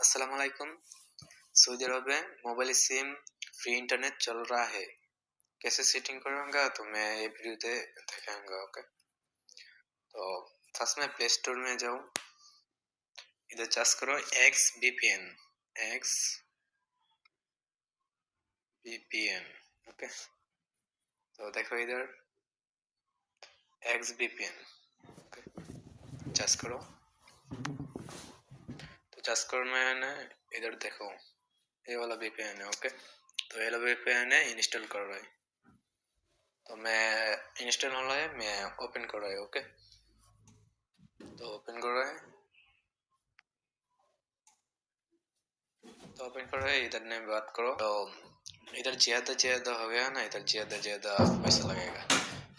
अस्सलाम वालेकुम सऊदी अरब में मोबाइल सिम फ्री इंटरनेट चल रहा है कैसे सेटिंग करूँगा तो मैं ये वीडियो दे दिखाऊंगा ओके तो फर्स्ट में प्ले स्टोर में जाओ इधर सर्च करो X B P N X B P N okay तो देखो इधर X B P N okay search करो टस्कर में है इधर देखो ये वाला भी पेन है ओके तो ये वाला भी पेन है इंस्टॉल कर रहा है तो मैं इंस्टॉल हो रहा है मैं ओपन कर रहा है ओके तो ओपन कर रहा है तो ओपन कर रहा है इधर ने बात करो तो इधर ज्यादा ज्यादा हो गया ना इधर ज्यादा ज्यादा पैसा लगेगा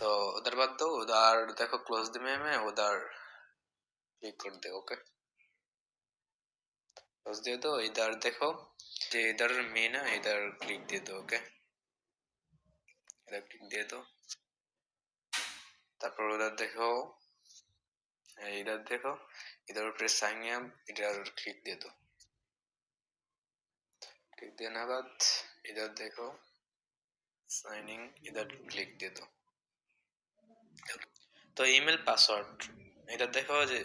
तो उधर बात दो उधर देखो क्लोज में मैं उधर क्लिक कर दे ओके टॉस দিয়ে দাও इधर দেখো যে इधर মে না इधर ক্লিক দিয়ে দাও ওকে इधर क्लिक दे তারপর ওদার দেখো এটার দেখো এটার উপরে সাইন আপ এটার ক্লিক দিয়ে দাও ক্লিক দিয়ে নাগাদ এটার দেখো সাইনিং এদার ক্লিক দিয়ে দাও তো ইমেল পাসওয়ার্ড এটা দেখো যে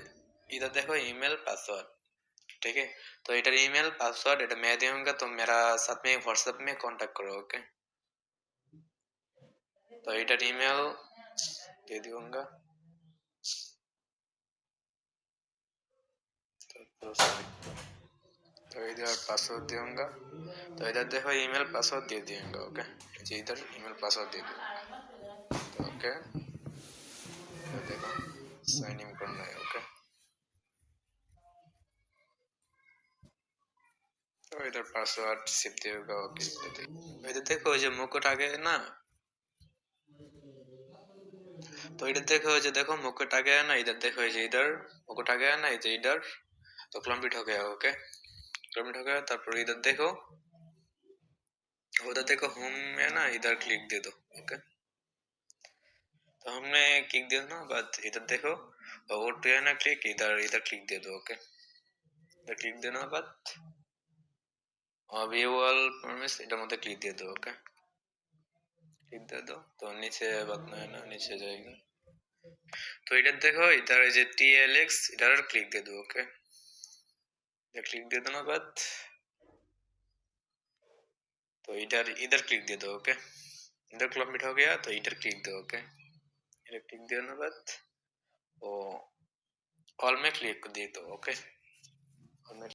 এটা দেখো ইমেল পাসওয়ার্ড ठीक है तो इटर ईमेल पासवर्ड इटर मैं दूंगा तुम तो मेरा साथ में व्हाट्सएप में कांटेक्ट करो ओके तो इटर ईमेल दे दूंगा तो, तो तो इधर पासवर्ड दूंगा तो इधर देखो ईमेल पासवर्ड दे दूंगा ओके जी इधर ईमेल पासवर्ड दे दूंगा ओके तो देखो साइन इन करना है ओके ভেতর পাসওয়ার্ড সিপ দিয়ে হোক কিছুতে ভেতর থেকে ওই যে মুকুট আগে না তো এটা দেখে হয়েছে দেখো মুকুট আগে না ইধার দেখে হয়েছে ইধার মুকুট আগে না এই যে ইধার तो क्लम्बिट हो गया ओके क्लम्बिट हो गया তারপর इधर देखो उधर देखो होम में ना इधर क्लिक दे दो ओके तो हमने क्लिक दिया ना बाद इधर देखो और टू है ना क्लिक इधर इधर क्लिक दे दो ओके इधर क्लिक देना बाद ভিউ অল পারমিটস এটার মধ্যে ক্লিক দিয়ে দেবো ওকে ক্লিক দিয়ে দাও তো নিচে বাদ নয় না নিচে যাই তো এটা দেখো এটার এই যে টিএলএক্স এটার ক্লিক দিয়ে দেবো ওকে ক্লিক দিয়ে দেবো বাদ तो इधर इधर क्लिक दे दो ओके इधर कम्प्लीट हो गया तो इधर क्लिक दो ओके इधर क्लिक देने बाद वो ऑल में क्लिक दे दो ओके